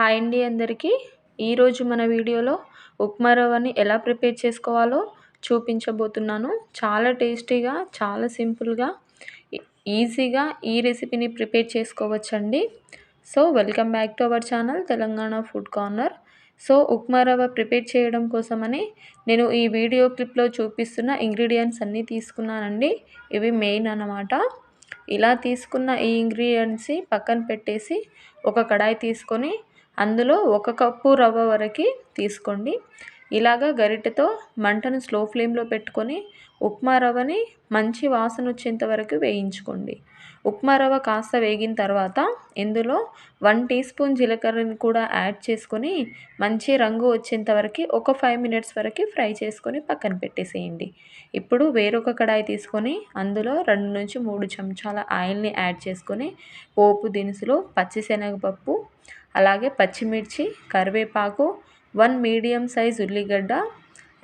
Hi అండి అందరికీ. ఈరోజు మన వీడియోలో ఉప్మా రవ్వని ఎలా ప్రిపేర్ చేసుకోవాలో చూపించబోతున్నాను. చాలా టేస్టీగా చాలా సింపుల్గా ఈజీగా ఈ రెసిపీని ప్రిపేర్ చేసుకోవచ్చండి. So welcome back to our channel Telangana food corner. So upma rava prepare చేయడం కోసమని నేను ఈ వీడియో క్లిప్లో చూపిస్తున్న ఇంగ్రీడియంట్స్ అన్నీ తీసుకున్నానండి. ఇవి మెయిన్ అన్నమాట. ఇలా తీసుకున్న ఈ ఇంగ్రీడియంట్స్ పక్కన పెట్టేసి ఒక కడాయి తీసుకొని అందులో ఒక కప్పు రవ్వ వరకు తీసుకోండి. ఇలాగ గరిటెతో మంటను స్లో ఫ్లేమ్లో పెట్టుకొని ఉప్మా రవ్వని మంచి వాసన వచ్చేంత వరకు వేయించుకోండి. ఉప్మా రవ్వ కాస్త వేగిన తర్వాత ఇందులో వన్ టీ స్పూన్ జీలకర్రని కూడా యాడ్ చేసుకొని మంచి రంగు వచ్చేంత వరకు ఒక ఫైవ్ మినిట్స్ వరకు ఫ్రై చేసుకొని పక్కన పెట్టేసేయండి. ఇప్పుడు వేరొక కడాయి తీసుకొని అందులో రెండు నుంచి మూడు చెంచాల ఆయిల్ని యాడ్ చేసుకొని పోపు దినుసులు పచ్చిశనగపప్పు అలాగే పచ్చిమిర్చి కరివేపాకు వన్ మీడియం సైజ్ ఉల్లిగడ్డ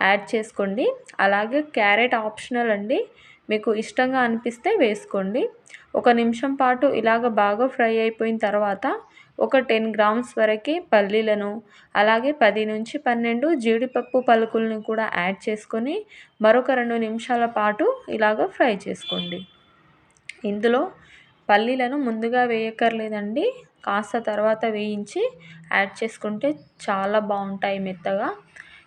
యాడ్ చేసుకోండి. అలాగే క్యారెట్ ఆప్షనల్ అండి. మీకు ఇష్టంగా అనిపిస్తే వేసుకోండి. ఒక నిమిషం పాటు ఇలాగ బాగా ఫ్రై అయిపోయిన తర్వాత ఒక టెన్ గ్రామ్స్ వరకు పల్లీలను అలాగే పది నుంచి పన్నెండు జీడిపప్పు పలుకులను కూడా యాడ్ చేసుకొని మరొక రెండు నిమిషాల పాటు ఇలాగ ఫ్రై చేసుకోండి. ఇందులో పల్లీలను ముందుగా వేయక్కర్లేదండి. కాస్త తర్వాత వేయించి యాడ్ చేసుకుంటే చాలా బాగుంటాయి మెత్తగా.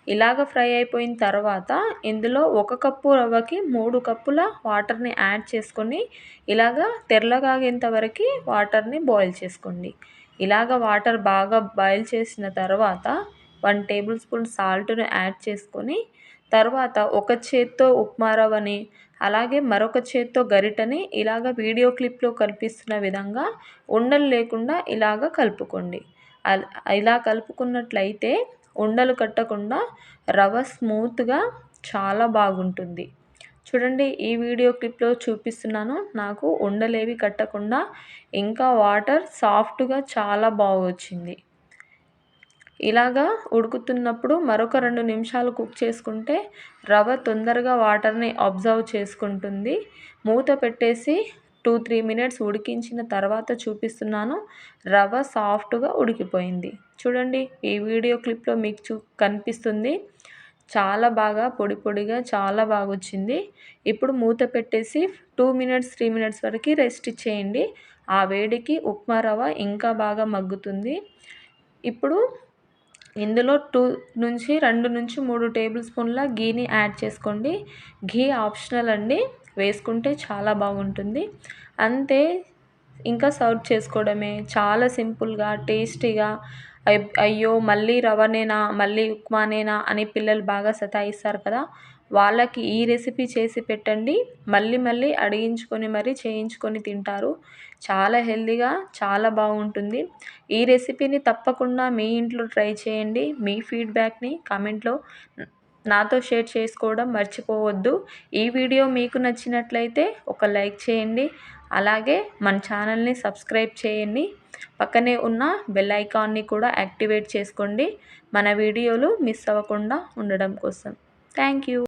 ఇలాగ ఫ్రై అయిపోయిన తర్వాత ఇందులో ఒక కప్పు రవ్వకి మూడు కప్పుల వాటర్ని యాడ్ చేసుకొని ఇలాగ తెరలగాగేంత వరకు వాటర్ని బాయిల్ చేసుకోండి. ఇలాగ వాటర్ బాగా బాయిల్ చేసిన తర్వాత వన్ టేబుల్ స్పూన్ సాల్ట్ను యాడ్ చేసుకొని తర్వాత ఒక చేత్తో ఉప్మా రవ్వని అలాగే మరొక చేత్తో గరిటని ఇలాగ వీడియో క్లిప్లో కనిపిస్తున్న విధంగా ఉండలు లేకుండా ఇలాగ కలుపుకోండి. ఇలా కలుపుకున్నట్లయితే ఉండలు కట్టకుండా రవ్వ స్మూత్గా చాలా బాగుంటుంది. చూడండి ఈ వీడియో క్లిప్లో చూపిస్తున్నాను. నాకు ఉండలేవి కట్టకుండా ఇంకా వాటర్ సాఫ్ట్గా చాలా బాగా వచ్చింది ఇలాగా ఉడుకుతున్నప్పుడు మరొక రెండు నిమిషాలు కుక్ చేసుకుంటే రవ్వ తొందరగా వాటర్ని అబ్జర్వ్ చేసుకుంటుంది. మూత పెట్టేసి టూ త్రీ మినిట్స్ ఉడికించిన తర్వాత చూపిస్తున్నాను. రవ్వ సాఫ్ట్గా ఉడికిపోయింది. చూడండి ఈ వీడియో క్లిప్లో మీకు చూ కనిపిస్తుంది. చాలా బాగా పొడి పొడిగా చాలా బాగా వచ్చింది ఇప్పుడు మూత పెట్టేసి టూ మినిట్స్ త్రీ మినిట్స్ వరకు రెస్ట్ ఇచ్చేయండి. ఆ వేడికి ఉప్మా రవ్వ ఇంకా బాగా మగ్గుతుంది. ఇప్పుడు ఇందులో టూ నుంచి రెండు నుంచి మూడు టేబుల్ స్పూన్ల గీని యాడ్ చేసుకోండి. ఘీ ఆప్షనల్ అండి. వేసుకుంటే చాలా బాగుంటుంది. అంతే ఇంకా సర్వ్ చేసుకోవడమే. చాలా సింపుల్గా టేస్టీగా. అయ్యో మళ్ళీ రవ్వనేనా మళ్ళీ ఉప్మానేనా అని పిల్లలు బాగా సతాయిస్తారు కదా. వాళ్ళకి ఈ రెసిపీ చేసి పెట్టండి. మళ్ళీ మళ్ళీ అడిగించుకొని మరీ చేయించుకొని తింటారు. చాలా హెల్తీగా చాలా బాగుంటుంది. ఈ రెసిపీని తప్పకుండా మీ ఇంట్లో ట్రై చేయండి. మీ ఫీడ్బ్యాక్ని కామెంట్లో నాతో షేర్ చేసుకోవడం మర్చిపోవద్దు. ఈ వీడియో మీకు నచ్చినట్లయితే ఒక లైక్ చేయండి. అలాగే మన ఛానల్ని సబ్స్క్రైబ్ చేయండి. పక్కనే ఉన్న బెల్ ఐకాన్ని కూడా యాక్టివేట్ చేసుకోండి. మన వీడియోలు మిస్ అవ్వకుండా ఉండడం కోసం. Thank you.